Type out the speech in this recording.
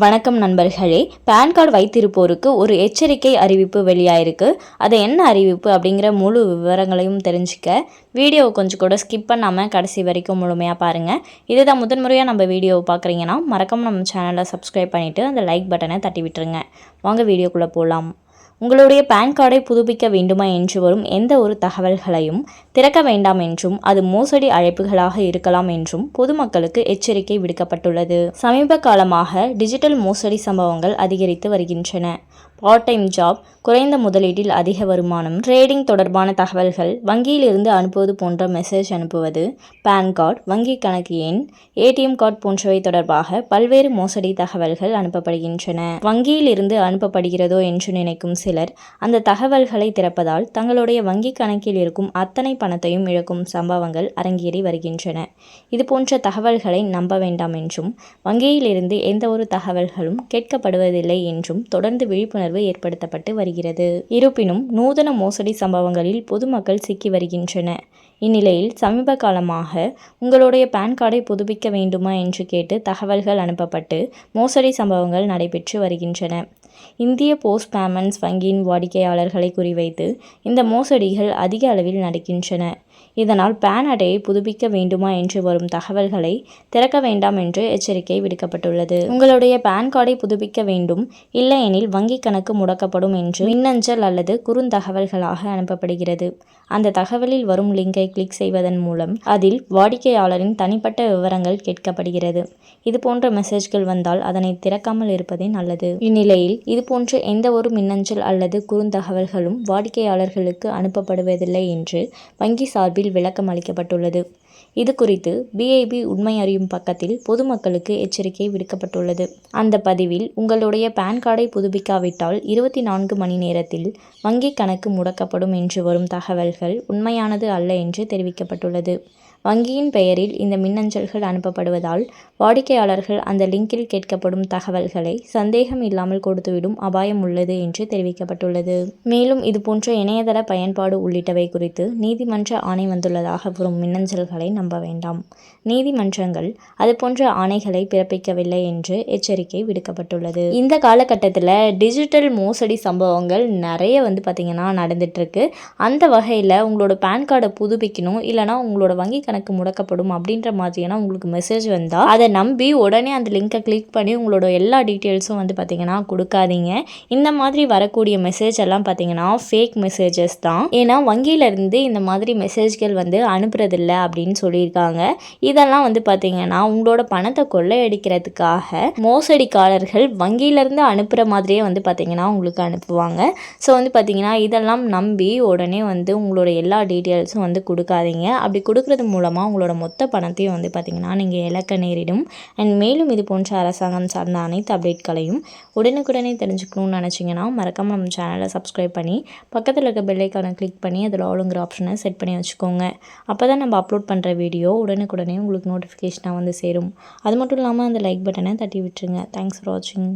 வணக்கம் நண்பர்களே. Pan card வைத்திருப்போருக்கு ஒரு எச்சரிக்கை அறிவிப்பு வெளியாயிருக்கு. அது என்ன அறிவிப்பு அப்படிங்கிற முழு விவரங்களையும் தெரிஞ்சுக்க வீடியோவை கொஞ்சம் கூட ஸ்கிப் பண்ணாமல் கடைசி வரைக்கும் முழுமையாக பாருங்கள் இதுதான் முதன்முறையாக நம்ம வீடியோவை பார்க்குறீங்கன்னா மறக்காமல் நம்ம சேனலை சப்ஸ்கிரைப் பண்ணிவிட்டு அந்த லைக் பட்டனை தட்டி விட்டுருங்க. வாங்க வீடியோக்குள்ளே போகலாம் உங்களுடைய பேன் கார்டை புதுப்பிக்க வேண்டுமா என்று வரும் எந்த ஒரு தகவல்களையும் திறக்க வேண்டாம் என்றும் அது மோசடி அழைப்புகளாக இருக்கலாம் என்றும் பொதுமக்களுக்கு எச்சரிக்கை விடுக்கப்பட்டுள்ளது. சமீப காலமாக டிஜிட்டல் மோசடி சம்பவங்கள் அதிகரித்து வருகின்றன. பார்ட் டைம் ஜாப் குறைந்த முதலீட்டில் அதிக வருமானம் ட்ரேடிங் தொடர்பான தகவல்கள் வங்கியிலிருந்து அனுப்புவது போன்ற மெசேஜ் அனுப்புவது பேன் கார்டு வங்கி கணக்கு எண் ஏடிஎம் கார்டு போன்றவை தொடர்பாக பல்வேறு மோசடி தகவல்கள் அனுப்பப்படுகின்றன. வங்கியில் இருந்து அனுப்பப்படுகிறதோ என்று நினைக்கும் சிலர் அந்த தகவல்களை திறப்பதால் தங்களுடைய வங்கி கணக்கில் இருக்கும் அத்தனை பணத்தையும் இழக்கும் சம்பவங்கள் அரங்கேறி வருகின்றன. இது போன்ற தகவல்களை நம்ப வேண்டாம் என்றும் வங்கியிலிருந்து எந்த ஒரு தகவல்களும் கேட்கப்படுவதில்லை என்றும் தொடர்ந்து விழிப்புணர்வு ஏற்படுத்தப்பட்டு வருகிறது. இருப்பினும் நூதன மோசடி சம்பவங்களில் பொதுமக்கள் சிக்கி வருகின்றன. இந்நிலையில் சமீப காலமாக உங்களுடைய பேன் கார்டை புதுப்பிக்க வேண்டுமா என்று கேட்டு தகவல்கள் அனுப்பப்பட்டு மோசடி சம்பவங்கள் நடைபெற்று வருகின்றன. இந்திய போஸ்ட் பேமெண்ட்ஸ் வங்கியின் வாடிக்கையாளர்களை குறிவைத்து இந்த மோசடிகள் அதிக அளவில் நடக்கின்றன. இதனால் பேன் அட்டையை புதுப்பிக்க வேண்டுமா என்று வரும் தகவல்களை திறக்க வேண்டாம் என்று எச்சரிக்கை விடுக்கப்பட்டுள்ளது. உங்களுடைய பேன் கார்டை புதுப்பிக்க வேண்டும். இல்லையெனில் வங்கி கணக்கு முடக்கப்படும் என்று மின்னஞ்சல் அல்லது குறுந்தகவல்களாக அனுப்பப்படுகிறது. அந்த தகவலில் வரும் லிங்கை கிளிக் செய்வதன் மூலம் அதில் வாடிக்கையாளரின் தனிப்பட்ட விவரங்கள் கேட்கப்படுகிறது. இது போன்ற மெசேஜ்கள் வந்தால் அதனை திறக்காமல் இருப்பதே நல்லது. இந்நிலையில் இதுபோன்ற எந்த ஒரு மின்னஞ்சல் அல்லது குறுந்தகவல்களும் வாடிக்கையாளர்களுக்கு அனுப்பப்படுவதில்லை என்று வங்கி சார்பில் விளக்கம் அளிக்கப்பட்டுள்ளது. இது குறித்து பிஐபி உண்மை அறியும் பக்கத்தில் பொதுமக்களுக்கு எச்சரிக்கை விடுக்கப்பட்டுள்ளது. அந்த பதிவில் உங்களுடைய பேன் கார்டை புதுப்பிக்காவிட்டால் இருபத்தி நான்கு மணி நேரத்தில் வங்கி கணக்கு முடக்கப்படும் என்று வரும் தகவல்கள் உண்மையானது அல்ல என்று தெரிவிக்கப்பட்டுள்ளது. வங்கியின் பெயரில் இந்த மின்னஞ்சல்கள் அனுப்பப்படுவதால் வாடிக்கையாளர்கள் அந்த லிங்கில் கேட்கப்படும் தகவல்களை சந்தேகம் இல்லாமல் கொடுத்துவிடும் அபாயம் உள்ளது என்று தெரிவிக்கப்பட்டுள்ளது. மேலும் இதுபோன்ற இணையதள பயன்பாடு உள்ளிட்டவை குறித்து நீதிமன்ற ஆணை வந்துள்ளதாக வரும் மின்னஞ்சல்களை நம்ப வேண்டாம். நீதிமன்றங்கள் அதுபோன்ற ஆணைகளை பிறப்பிக்கவில்லை என்று எச்சரிக்கை விடுக்கப்பட்டுள்ளது. இந்த காலகட்டத்தில் டிஜிட்டல் மோசடி சம்பவங்கள் நிறைய வந்து பார்த்திங்கன்னா நடந்துட்டுருக்கு. அந்த வகையில் உங்களோட பேன் கார்டை புதுப்பிக்கணும் இல்லைனா உங்களோட வங்கி கணக்கு முடக்கப்படும் அப்படின்ற மாதிரியான உங்களுக்கு மெசேஜ் வந்தால் அதை நம்பி உடனே அந்த லிங்கை கிளிக் பண்ணி உங்களோட எல்லா டீட்டெயில்ஸும் வந்து பார்த்திங்கன்னா கொடுக்காதீங்க. இந்த மாதிரி வரக்கூடிய மெசேஜ் எல்லாம் பார்த்திங்கன்னா ஃபேக் மெசேஜஸ் தான். ஏன்னா வங்கியிலேருந்து இந்த மாதிரி மெசேஜ்கள் வந்து அனுப்புறதில்ல அப்படின்னு சொல்லியிருக்காங்க. இதெல்லாம் வந்து பார்த்திங்கன்னா உங்களோட பணத்தை கொள்ளையடிக்கிறதுக்காக மோசடிக்காரர்கள் வங்கியிலேருந்து அனுப்புகிற மாதிரியே வந்து பார்த்திங்கன்னா உங்களுக்கு அனுப்புவாங்க. ஸோ வந்து பார்த்திங்கன்னா இதெல்லாம் நம்பி உடனே வந்து உங்களோட எல்லா டீட்டெயில்ஸும் வந்து கொடுக்காதீங்க. அப்படி கொடுக்குறது மூலமாக உங்களோட மொத்த பணத்தையும் வந்து பார்த்திங்கன்னா நீங்கள் இழக்க நேரிடும். அண்ட் மேலும் இது போன்ற அரசாங்கம் சார்ந்த அனைத்து அப்டேட்களையும் உடனுக்குடனே தெரிஞ்சுக்கணும்னு நினச்சிங்கன்னா மறக்காமல் நம்ம சேனலை சப்ஸ்கிரைப் பண்ணி பக்கத்தில் இருக்க பெல்லைக்கான கிளிக் பண்ணி அதில் ஆளுங்கிற ஆப்ஷனை செட் பண்ணி வச்சுக்கோங்க. அப்போ தான் நம்ம அப்லோட் பண்ணுற வீடியோ உடனுக்குடனே உங்களுக்கு நோட்டிஃபிகேஷனாக வந்து சேரும். அது மட்டும் இல்லாமல் அந்த லைக் பட்டனை தட்டி விட்டுருங்க. தேங்க்ஸ் ஃபார் வாட்சிங்